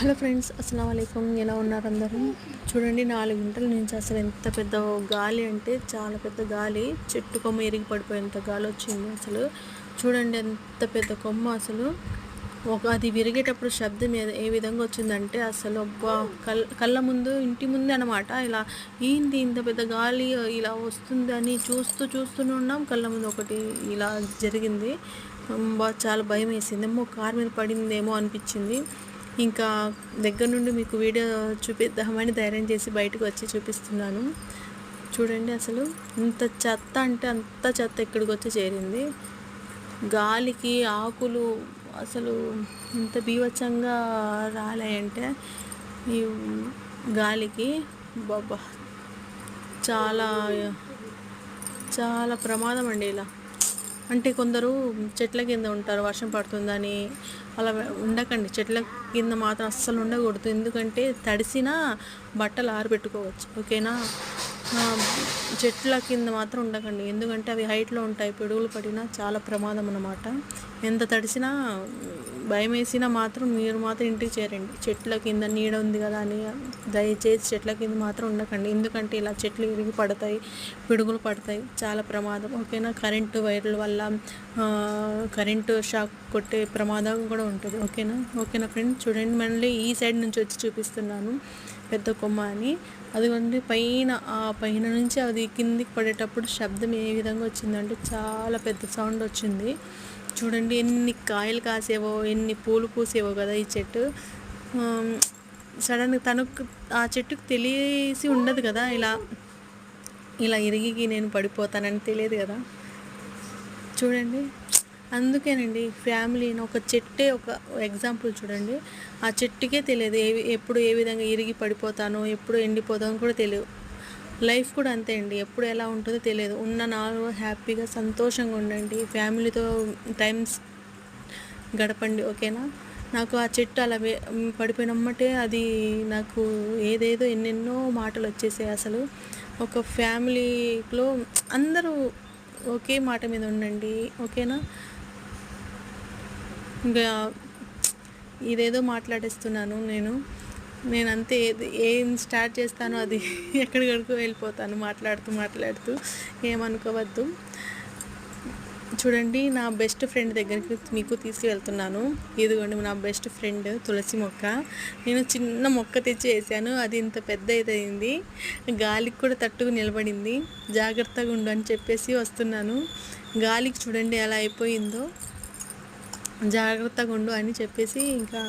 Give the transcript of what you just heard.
Hello friends అస్సలం అయికం ఎలా ఉన్నారు అందరూ? చూడండి నాలుగు గంటల నుంచి అసలు ఎంత పెద్ద గాలి అంటే చాలా పెద్ద గాలి. చెట్టు కొమ్మ ఎరిగి పడిపోయేంత గాలి వచ్చింది అసలు. చూడండి ఎంత పెద్ద కొమ్మ అసలు. ఒక అది విరిగేటప్పుడు శబ్దం ఏ- విధంగా వచ్చిందంటే అసలు అబ్బా కల్ కళ్ళ ముందు ఇంటి ముందే అనమాట ఇలా ఏంది ఇంత పెద్ద గాలి ఇలా వస్తుంది అని చూస్తూ చూస్తూనే ఉన్నాం. కళ్ళ ముందు ఒకటి ఇలా జరిగింది. బా చాలా భయం వేసింది. ఏమో కార్ మీద పడిందేమో అనిపించింది. ఇంకా దగ్గర నుండి మీకు వీడియో చూపిద్దామని ధైర్యం చేసి బయటకు వచ్చి చూపిస్తున్నాను. చూడండి అసలు ఇంత చెత్త అంటే అంత చెత్త ఇక్కడికి వచ్చి చేరింది. గాలికి ఆకులు అసలు ఇంత బీవచ్చంగా రాలేయంటే ఈ గాలికి బాబా చాలా చాలా ప్రమాదం అండి ఇలా. అంటే కొందరు చెట్ల కింద ఉంటారు వర్షం పడుతుందని అలా ఉండకండి. చెట్ల కింద మాత్రం అస్సలు ఉండకూడదు. ఎందుకంటే తడిసిన బట్టలు ఆరబెట్టుకోవచ్చు. ఓకేనా? చెట్ల కింద మాత్రం ఉండకండి. ఎందుకంటే అవి హైట్లో ఉంటాయి. పిడుగులు పడినా చాలా ప్రమాదం అన్నమాట. ఎంత తడిసినా భయం వేసినా మాత్రం మీరు మాత్రం ఇంటికి చేరండి. చెట్ల కింద నీడ ఉంది కదా అని దయచేసి చెట్ల కింద మాత్రం ఉండకండి. ఎందుకంటే ఇలా చెట్లు విరిగి పడతాయి పిడుగులు పడతాయి. చాలా ప్రమాదం. ఓకేనా? కరెంటు వైర్ల వల్ల కరెంటు షాక్ కొట్టే ప్రమాదం కూడా ఉంటుంది. ఓకేనా? ఓకేనా ఫ్రెండ్? చూడండి. మళ్ళీ ఈ సైడ్ నుంచి వచ్చి చూపిస్తున్నాను. పెద్ద కొమ్మ అని. అదిగోండి. పైన ఆ పైన నుంచి అది కిందికి పడేటప్పుడు శబ్దం ఏ విధంగా వచ్చిందంటే చాలా పెద్ద సౌండ్ వచ్చింది. చూడండి ఎన్ని కాయలు కాసేవో ఎన్ని పూలు పూసేవో కదా ఈ చెట్టు. సడన్గా తనకు ఆ చెట్టుకు తెలిసి ఉండదు కదా ఇలా ఇలా ఇరిగి నేను పడిపోతానని తెలియదు కదా. చూడండి అందుకేనండి ఫ్యామిలీని ఒక చెట్టే ఒక ఎగ్జాంపుల్ చూడండి. ఆ చెట్టుకే తెలియదు ఏ ఎప్పుడు ఏ విధంగా ఇరిగి పడిపోతానో ఎప్పుడు ఎండిపోతానో కూడా తెలియదు. లైఫ్ కూడా అంతే అండి. ఎప్పుడు ఎలా ఉంటుందో తెలియదు. ఉన్న నాలుగు హ్యాపీగా సంతోషంగా ఉండండి. ఫ్యామిలీతో టైమ్స్ గడపండి ఓకేనా? నాకు ఆ చెట్టు అలా వే- పడిపోయినమ్మటే అది నాకు ఏదేదో ఎన్నెన్నో మాటలు వచ్చేసాయి అసలు. ఒక ఫ్యామిలీలో అందరూ ఒకే మాట మీద ఉండండి ఓకేనా? ఇంకా ఇదేదో మాట్లాడేస్తున్నాను నేను. నేను అంతే ఏది ఏం స్టార్ట్ చేస్తానో అది ఎక్కడికడుకు వెళ్ళిపోతాను మాట్లాడుతూ మాట్లాడుతూ ఏమనుకోవద్దు. చూడండి నా బెస్ట్ ఫ్రెండ్ దగ్గరికి మీకు తీసుకువెళ్తున్నాను ఇదిగోండి నా బెస్ట్ ఫ్రెండ్ తులసి మొక్క. నేను చిన్న మొక్క తెచ్చి వేసాను అది ఇంత పెద్ద అయింది గాలికి కూడా తట్టుకు నిలబడింది. జాగ్రత్తగా ఉండు అని చెప్పేసి వస్తున్నాను. గాలికి చూడండి ఎలా అయిపోయిందో. జాగ్రత్తగా ఉండు అని చెప్పేసి ఇంకా